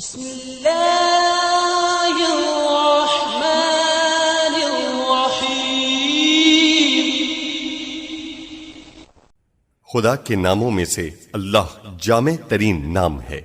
بسم الله الرحمن الرحيم. خدا کے ناموں میں سے اللہ جامع ترین نام ہے۔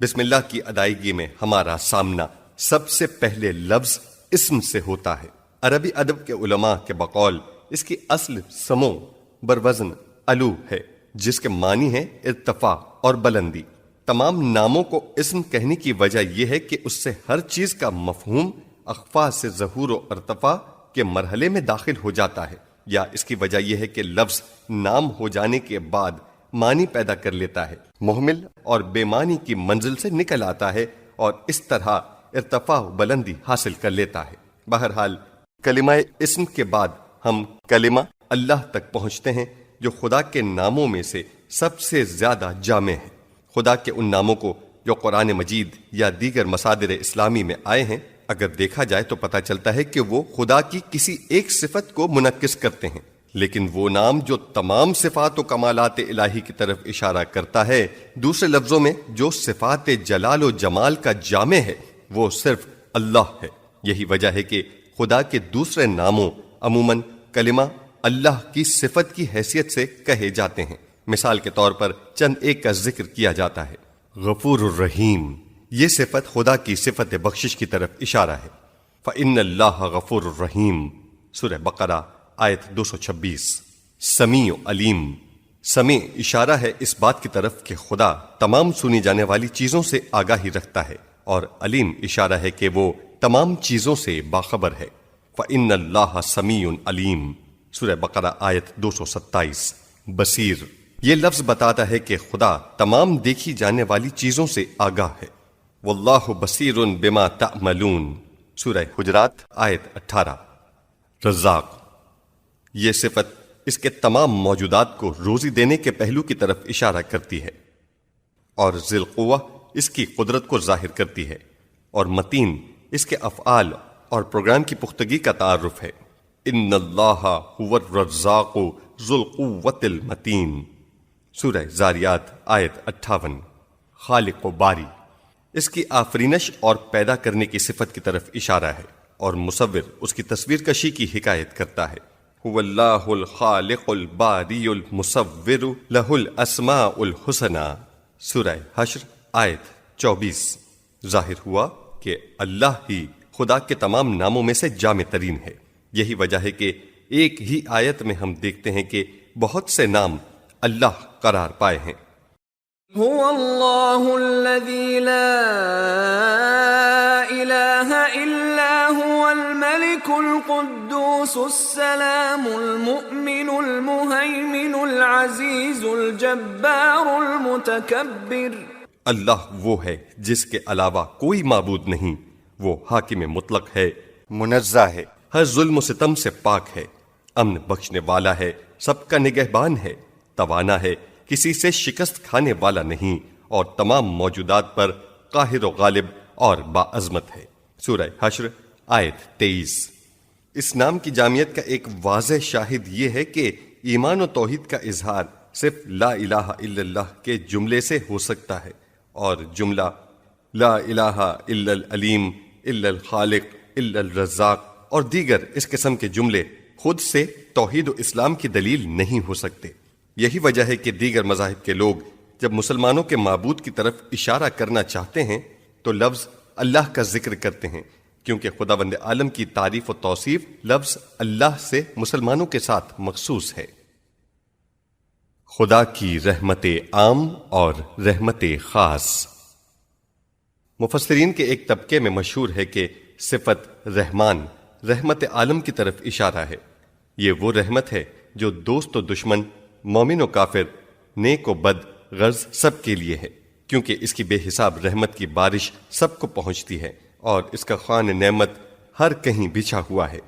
بسم اللہ کی ادائیگی میں ہمارا سامنا سب سے پہلے لفظ اسم سے ہوتا ہے۔ عربی ادب کے علماء کے بقول اس کی اصل سمو بروزن الو ہے، جس کے معنی ہے ارتفاع اور بلندی۔ تمام ناموں کو اسم کہنے کی وجہ یہ ہے کہ اس سے ہر چیز کا مفہوم اخفا سے ظہور و ارتفاع کے مرحلے میں داخل ہو جاتا ہے، یا اس کی وجہ یہ ہے کہ لفظ نام ہو جانے کے بعد معنی پیدا کر لیتا ہے۔ محمل اور بے معنی کی منزل سے نکل آتا ہے اور اس طرح ارتفاع بلندی حاصل کر لیتا ہے۔ بہرحال، کلمہ اسم کے بعد ہم کلمہ اللہ تک پہنچتے ہیں، جو خدا کے ناموں میں سے سب سے زیادہ جامع ہے۔ خدا کے ان ناموں کو جو قرآن مجید یا دیگر مسادر اسلامی میں آئے ہیں، اگر دیکھا جائے تو پتہ چلتا ہے کہ وہ خدا کی کسی ایک صفت کو منعقد کرتے ہیں۔ لیکن وہ نام جو تمام صفات و کمالات الہی کی طرف اشارہ کرتا ہے، دوسرے لفظوں میں جو صفات جلال و جمال کا جامع ہے، وہ صرف اللہ ہے۔ یہی وجہ ہے کہ خدا کے دوسرے ناموں، عموماً کلمہ اللہ کی صفت کی حیثیت سے کہے جاتے ہیں۔ مثال کے طور پر چند ایک کا ذکر کیا جاتا ہے۔ غفور الرحیم، یہ صفت خدا کی صفت بخشش کی طرف اشارہ ہے۔ فَإِنَّ اللَّهَ غفور الرحیم سورہ بقرہ، آیت 226 سمیع علیم۔ سمیع اشارہ ہے اس بات کی طرف کہ خدا تمام سنی جانے والی چیزوں سے آگاہی رکھتا ہے اور علیم اشارہ ہے کہ وہ تمام چیزوں سے باخبر ہے۔ فَإِنَّ اللَّهَ سَمِيٌ علیم۔ سورہ بقرہ، آیت 227 بصیر۔ یہ لفظ بتاتا ہے کہ خدا تمام دیکھی جانے والی چیزوں سے آگاہ ہے۔ واللہ بصیر بما تعملون۔ سورہ حجرات، آیت اٹھارہ۔ رزاق۔ یہ صفت اس کے تمام موجودات کو روزی دینے کے پہلو کی طرف اشارہ کرتی ہے۔ اور ذیل قوہ اس کی قدرت کو ظاہر کرتی ہے۔ اور متین اس کے افعال اور پروگرام کی پختگی کا تعارف ہے۔ ان اللہ الرزاق ذو القوت المتین۔ سورہ زاریات، آیت اٹھاون۔ خالق و باری۔ اس کی آفرینش اور پیدا کرنے کی صفت کی طرف اشارہ ہے اور مصور اس کی تصویر کشی کی حکایت کرتا ہے۔ هو اللہ الخالق الباری المصور له الاسماء الحسنى سورہ حشر، آیت چوبیس۔ ظاہر ہوا کہ اللہ ہی خدا کے تمام ناموں میں سے جامع ترین ہے۔ یہی وجہ ہے کہ ایک ہی آیت میں ہم دیکھتے ہیں کہ بہت سے نام اللہ قرار پائے ہیں۔ هو الله الذي لا إله إلا هو الملك القدوس السلام المؤمن المهيمن العزيز الجبار المتكبر۔ اللہ وہ ہے جس کے علاوہ کوئی معبود نہیں وہ حاکم مطلق ہے۔ منزہ ہے۔ ہر ظلم و ستم سے پاک ہے۔ امن بخشنے والا ہے سب کا نگہبان ہے۔ توانا ہے، کسی سے شکست کھانے والا نہیں اور تمام موجودات پر قاہر و غالب اور باعظمت ہے۔ سورہ حشر، آیت تیئیس۔ اس نام کی جامعت کا ایک واضح شاہد یہ ہے کہ ایمان و توحید کا اظہار صرف لا الہ الا اللہ کے جملے سے ہو سکتا ہے اور جملہ لا الہ الا العلیم، الا الخالق، الا الرزاق اور دیگر اس قسم کے جملے خود سے توحید و اسلام کی دلیل نہیں ہو سکتے۔ یہی وجہ ہے کہ دیگر مذاہب کے لوگ جب مسلمانوں کے معبود کی طرف اشارہ کرنا چاہتے ہیں، تو لفظ اللہ کا ذکر کرتے ہیں، کیونکہ خدا بند عالم کی تعریف و توصیف لفظ اللہ سے مسلمانوں کے ساتھ مخصوص ہے۔ خدا کی رحمت عام اور رحمت خاص۔ مفسرین کے ایک طبقے میں مشہور ہے کہ صفت رحمان، رحمت عالم کی طرف اشارہ ہے۔ یہ وہ رحمت ہے جو دوست و دشمن مومن و کافر نیک و بد غرض سب کے لیے ہے، کیونکہ اس کی بے حساب رحمت کی بارش سب کو پہنچتی ہے اور اس کا خوان نعمت ہر کہیں بچھا ہوا ہے۔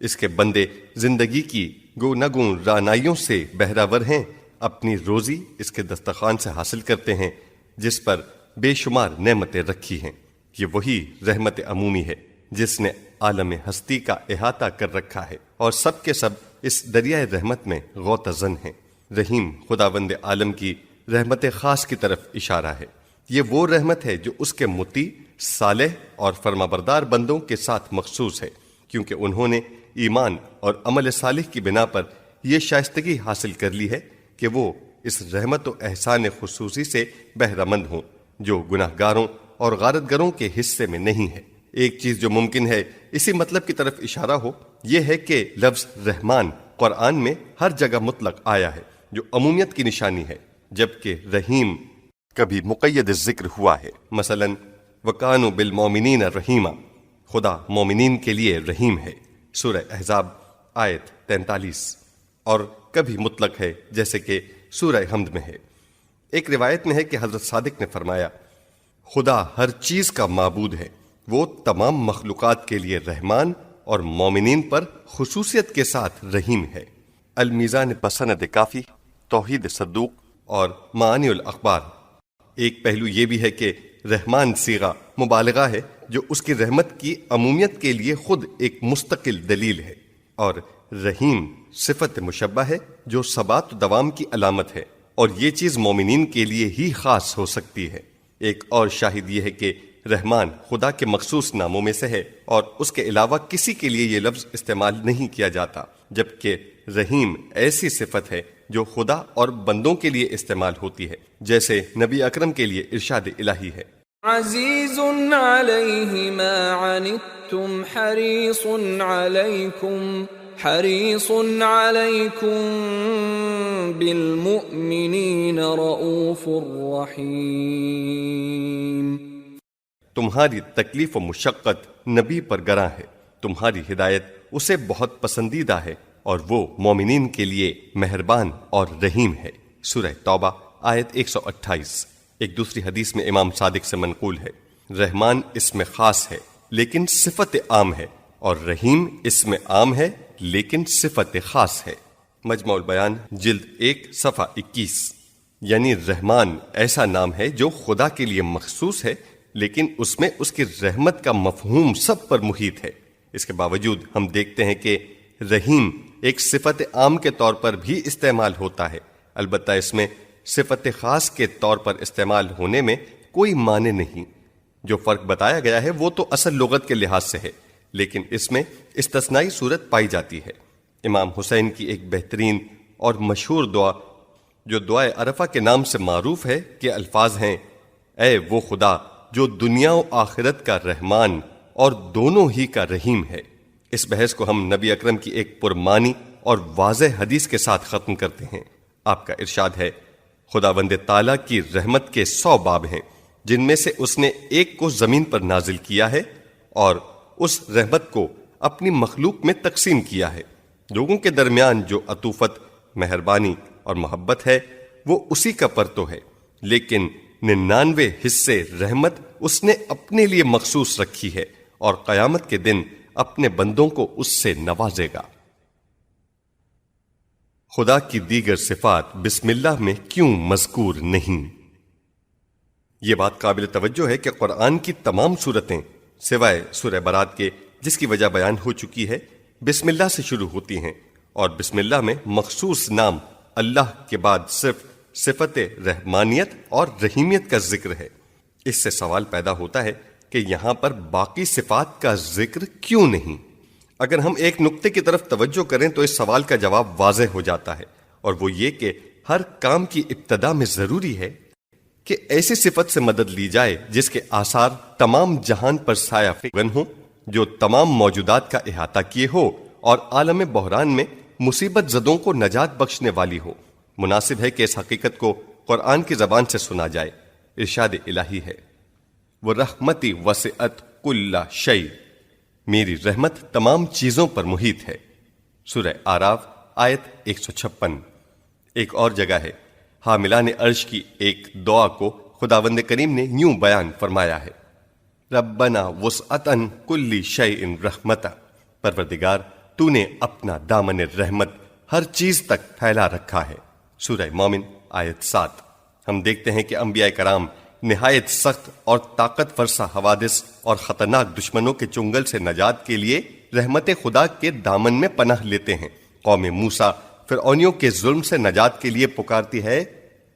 اس کے بندے زندگی کی گو نگوں رانائیوں سے بہراور ہیں، اپنی روزی اس کے دستخوان سے حاصل کرتے ہیں، جس پر بے شمار نعمتیں رکھی ہیں۔ یہ وہی رحمت عمومی ہے جس نے عالم ہستی کا احاطہ کر رکھا ہے اور سب کے سب اس دریائے رحمت میں غوطہ زن ہیں۔ رحیم خدا عالم کی رحمت خاص کی طرف اشارہ ہے۔ یہ وہ رحمت ہے جو اس کے متی، صالح اور فرمابردار بندوں کے ساتھ مخصوص ہے، کیونکہ انہوں نے ایمان اور عمل صالح کی بنا پر یہ شائستگی حاصل کر لی ہے کہ وہ اس رحمت و احسان خصوصی سے بہرمند ہوں، جو گناہ گاروں اور غارت گروں کے حصے میں نہیں ہے۔ ایک چیز جو ممکن ہے، اسی مطلب کی طرف اشارہ ہو، یہ ہے کہ لفظ رحمان قرآن میں ہر جگہ مطلق آیا ہے۔ جو عمومیت کی نشانی ہے، جبکہ رحیم کبھی مقید ذکر ہوا ہے۔ مثلا وکان و بالمومنین رحیمہ خدا مومنین کے لیے رحیم ہے۔ سورہ احزاب، آیت تینتالیس۔ اور کبھی مطلق ہے، جیسے کہ سورہ حمد میں ہے۔ ایک روایت میں ہے کہ حضرت صادق نے فرمایا، خدا ہر چیز کا معبود ہے۔ وہ تمام مخلوقات کے لیے رحمان اور مومنین پر خصوصیت کے ساتھ رحیم ہے۔ المیزان پسند کافی۔ توحید صدوق اور معانی الاخبار۔ ایک پہلو یہ بھی ہے کہ رحمان سیغا مبالغہ ہے جو اس کی رحمت کی عمومیت کے لیے خود ایک مستقل دلیل ہے اور رحیم صفت مشبہ ہے جو ثبات و دوام کی علامت ہے اور یہ چیز مومنین کے لیے ہی خاص ہو سکتی ہے۔ ایک اور شاہد یہ ہے کہ رحمان خدا کے مخصوص ناموں میں سے ہے اور اس کے علاوہ کسی کے لیے یہ لفظ استعمال نہیں کیا جاتا، جبکہ رحیم ایسی صفت ہے جو خدا اور بندوں کے لیے استعمال ہوتی ہے جیسے نبی اکرم کے لیے ارشاد الہی ہے۔ عزیز علیہ ما عنتم حریص علیکم حریص علیکم بالمؤمنین رؤوف الرحیم تمہاری تکلیف و مشقت نبی پر گراں ہے تمہاری ہدایت اسے بہت پسندیدہ ہے۔ اور وہ مومنین کے لیے مہربان اور رحیم ہے۔ سورہ توبہ، آیت 128 ایک دوسری حدیث میں امام صادق سے منقول ہے۔ رحمان اس میں خاص ہے، لیکن صفت عام ہے۔ اور رحیم اس میں عام ہے، لیکن صفت خاص ہے۔ مجموع البیان، جلد ایک، صفحہ اکیس۔ یعنی رحمان ایسا نام ہے جو خدا کے لیے مخصوص ہے، لیکن اس میں اس کی رحمت کا مفہوم سب پر محیط ہے۔ اس کے باوجود ہم دیکھتے ہیں کہ رحیم ایک صفت عام کے طور پر بھی استعمال ہوتا ہے۔ البتہ اس میں صفت خاص کے طور پر استعمال ہونے میں کوئی معنی نہیں۔ جو فرق بتایا گیا ہے وہ تو اصل لغت کے لحاظ سے ہے، لیکن اس میں استثنائی صورت پائی جاتی ہے۔ امام حسین کی ایک بہترین اور مشہور دعا، جو دعائے عرفہ کے نام سے معروف ہے کہ الفاظ ہیں، اے وہ خدا جو دنیا و آخرت کا رحمان اور دونوں ہی کا رحیم ہے۔ اس بحث کو ہم نبی اکرم کی ایک پرمانی اور واضح حدیث کے ساتھ ختم کرتے ہیں۔ آپ کا ارشاد ہے خدا بند تعالیٰ کی رحمت کے سو باب ہیں، جن میں سے اس نے ایک کو زمین پر نازل کیا ہے اور اس رحمت کو اپنی مخلوق میں تقسیم کیا ہے۔ لوگوں کے درمیان جو عطوفت، مہربانی اور محبت ہے، وہ اسی کا پرتو ہے۔ لیکن ننانوے حصے رحمت اس نے اپنے لیے مخصوص رکھی ہے اور قیامت کے دن اپنے بندوں کو اس سے نوازے گا۔ خدا کی دیگر صفات بسم اللہ میں کیوں مذکور نہیں؟ یہ بات قابل توجہ ہے کہ قرآن کی تمام صورتیں سوائے سورہ برات کے، جس کی وجہ بیان ہو چکی ہے، بسم اللہ سے شروع ہوتی ہیں اور بسم اللہ میں مخصوص نام اللہ کے بعد صرف صفت رحمانیت اور رحیمیت کا ذکر ہے۔ اس سے سوال پیدا ہوتا ہے کہ یہاں پر باقی صفات کا ذکر کیوں نہیں؟ اگر ہم ایک نقطے کی طرف توجہ کریں تو اس سوال کا جواب واضح ہو جاتا ہے، اور وہ یہ کہ ہر کام کی ابتدا میں ضروری ہے کہ ایسی صفت سے مدد لی جائے جس کے آثار تمام جہان پر سایہ فگن ہوں، جو تمام موجودات کا احاطہ کیے ہو اور عالم بحران میں مصیبت زدوں کو نجات بخشنے والی ہو۔ مناسب ہے کہ اس حقیقت کو قرآن کی زبان سے سنا جائے۔ ارشاد الہی ہے۔ وہ رحمتی وسعت کل شعی میری رحمت تمام چیزوں پر محیط ہے۔ سورہ آراف آیت 156 ایک اور جگہ ہے۔ حاملان عرش کی ایک دعا کو خداوند کریم نے یوں بیان فرمایا ہے۔ ربنا وسعتن کلی شیء رحمتا۔ پروردگار، تو نے اپنا دامن رحمت ہر چیز تک پھیلا رکھا ہے۔ سورہ مومن، آیت سات۔ ہم دیکھتے ہیں کہ انبیاء کرام نہایت سخت اور طاقت فرسہ حوادث اور خطرناک دشمنوں کے چنگل سے نجات کے لیے رحمت خدا کے دامن میں پناہ لیتے ہیں۔ قوم موسا فرعونیوں کے ظلم سے نجات کے لیے پکارتی ہے۔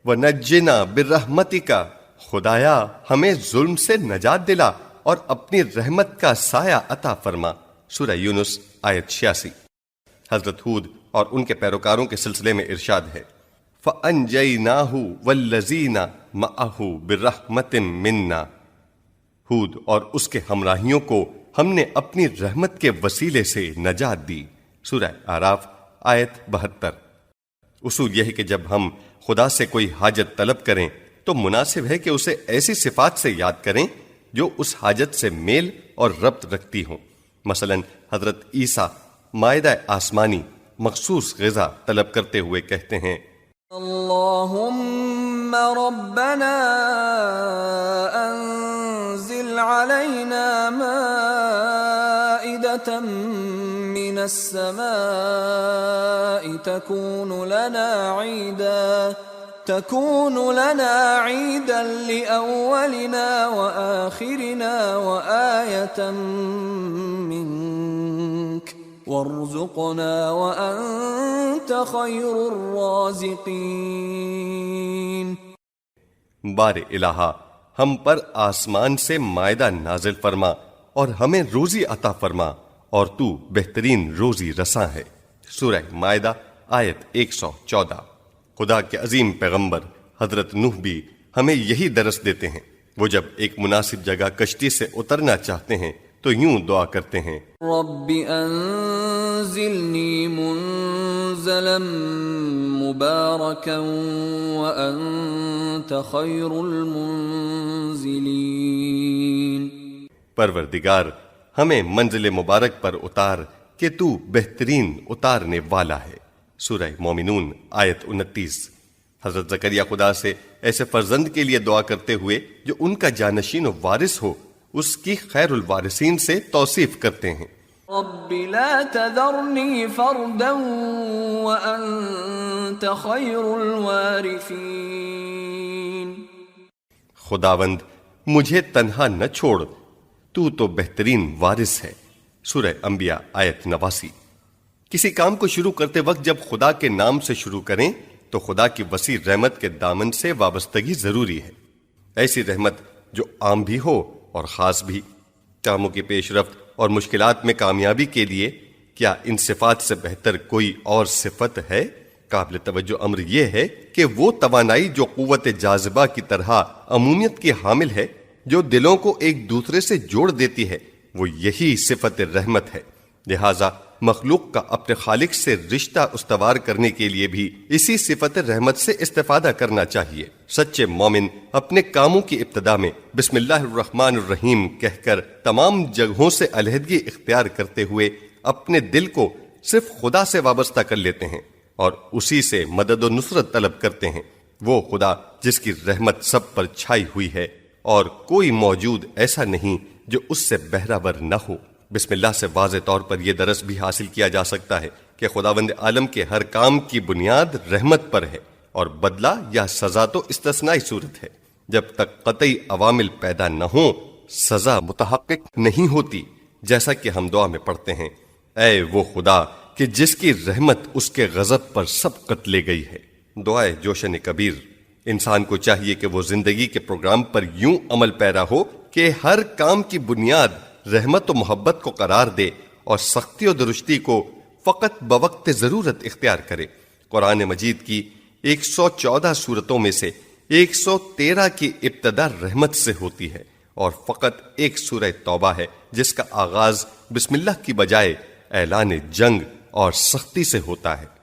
وہ نجنا برحمتی کا خدایا، ہمیں ظلم سے نجات دلا اور اپنی رحمت کا سایہ عطا فرما۔ سورہ یونس، آیت 86 حضرت ہود اور ان کے پیروکاروں کے سلسلے میں ارشاد ہے۔ فَأَنْجَيْنَاهُ وَالَّذِينَ مَعَهُ بِرَحْمَةٍ مِنَّا۔ ہود اور اس کے ہمراہیوں کو ہم نے اپنی رحمت کے وسیلے سے نجات دی۔ سورہ آراف آیت بہتر۔ اصول یہ ہے کہ جب ہم خدا سے کوئی حاجت طلب کریں، تو مناسب ہے کہ اسے ایسی صفات سے یاد کریں جو اس حاجت سے میل اور ربط رکھتی ہوں۔ مثلا، حضرت عیسیٰ معدہ آسمانی مخصوص غذا طلب کرتے ہوئے کہتے ہیں اللهم ربنا أنزل علينا مائدة من السماء تكون لنا عيدا تكون لنا عيدا لأولنا وآخرنا وآية منك. وارزقنا وأنت خير الرازقين. بار الہا، ہم پر آسمان سے معدہ نازل فرما اور ہمیں روزی عطا فرما اور تو بہترین روزی رساں ہے۔ سورہ معدہ آیت 114 خدا کے عظیم پیغمبر حضرت نوح بھی ہمیں یہی درس دیتے ہیں۔ وہ جب ایک مناسب جگہ کشتی سے اترنا چاہتے ہیں تو یوں دعا کرتے ہیں۔ رب انزلنی منزلا مبارکا وانت خیر المنزلین۔ پروردگار ہمیں منزل مبارک پر اتار کہ تو بہترین اتارنے والا ہے۔ سورہ مومنون آیت انتیس۔ حضرت زکریہ خدا سے ایسے فرزند کے لیے دعا کرتے ہوئے جو ان کا جانشین و وارث ہو اس کی خیر الوارثین سے توصیف کرتے ہیں۔ رب لا تذرنی فردا وانت خیر الوارثین۔ خداوند مجھے تنہا نہ چھوڑ تو تو بہترین وارث ہے۔ سورہ انبیاء آیت نواسی۔ کسی کام کو شروع کرتے وقت جب خدا کے نام سے شروع کریں تو خدا کی وسیع رحمت کے دامن سے وابستگی ضروری ہے۔ ایسی رحمت جو عام بھی ہو اور خاص بھی کاموں کی پیش رفت اور مشکلات میں کامیابی کے لیے کیا ان صفات سے بہتر کوئی اور صفت ہے؟ قابل توجہ امر یہ ہے کہ وہ توانائی جو قوت جاذبہ کی طرح عمومیت کی حامل ہے، جو دلوں کو ایک دوسرے سے جوڑ دیتی ہے، وہ یہی صفت رحمت ہے۔ لہذا مخلوق کا اپنے خالق سے رشتہ استوار کرنے کے لیے بھی اسی صفت رحمت سے استفادہ کرنا چاہیے۔ سچے مومن اپنے کاموں کی ابتدا میں بسم اللہ الرحمن الرحیم کہہ کر تمام جگہوں سے علیحدگی اختیار کرتے ہوئے اپنے دل کو صرف خدا سے وابستہ کر لیتے ہیں اور اسی سے مدد و نصرت طلب کرتے ہیں۔ وہ خدا جس کی رحمت سب پر چھائی ہوئی ہے اور کوئی موجود ایسا نہیں جو اس سے بہرابر نہ ہو۔ بسم اللہ سے واضح طور پر یہ درس بھی حاصل کیا جا سکتا ہے کہ خداوند عالم کے ہر کام کی بنیاد رحمت پر ہے۔ اور بدلہ یا سزا تو استثنائی صورت ہے۔ جب تک قطعی عوامل پیدا نہ ہوں، سزا متحقق نہیں ہوتی، جیسا کہ ہم دعا میں پڑھتے ہیں۔ اے وہ خدا، کہ جس کی رحمت اس کے غضب پر سبقت لے گئی ہے۔ دعائے جوشن کبیر۔ انسان کو چاہیے کہ وہ زندگی کے پروگرام پر یوں عمل پیرا ہو کہ ہر کام کی بنیاد رحمت و محبت کو قرار دے اور سختی و درستی کو فقط بوقت ضرورت اختیار کرے۔ قرآن مجید کی ایک سو چودہ صورتوں میں سے ایک سو تیرہ کی ابتدا رحمت سے ہوتی ہے اور فقط ایک سورہ توبہ ہے، جس کا آغاز بسم اللہ کی بجائے اعلان جنگ اور سختی سے ہوتا ہے۔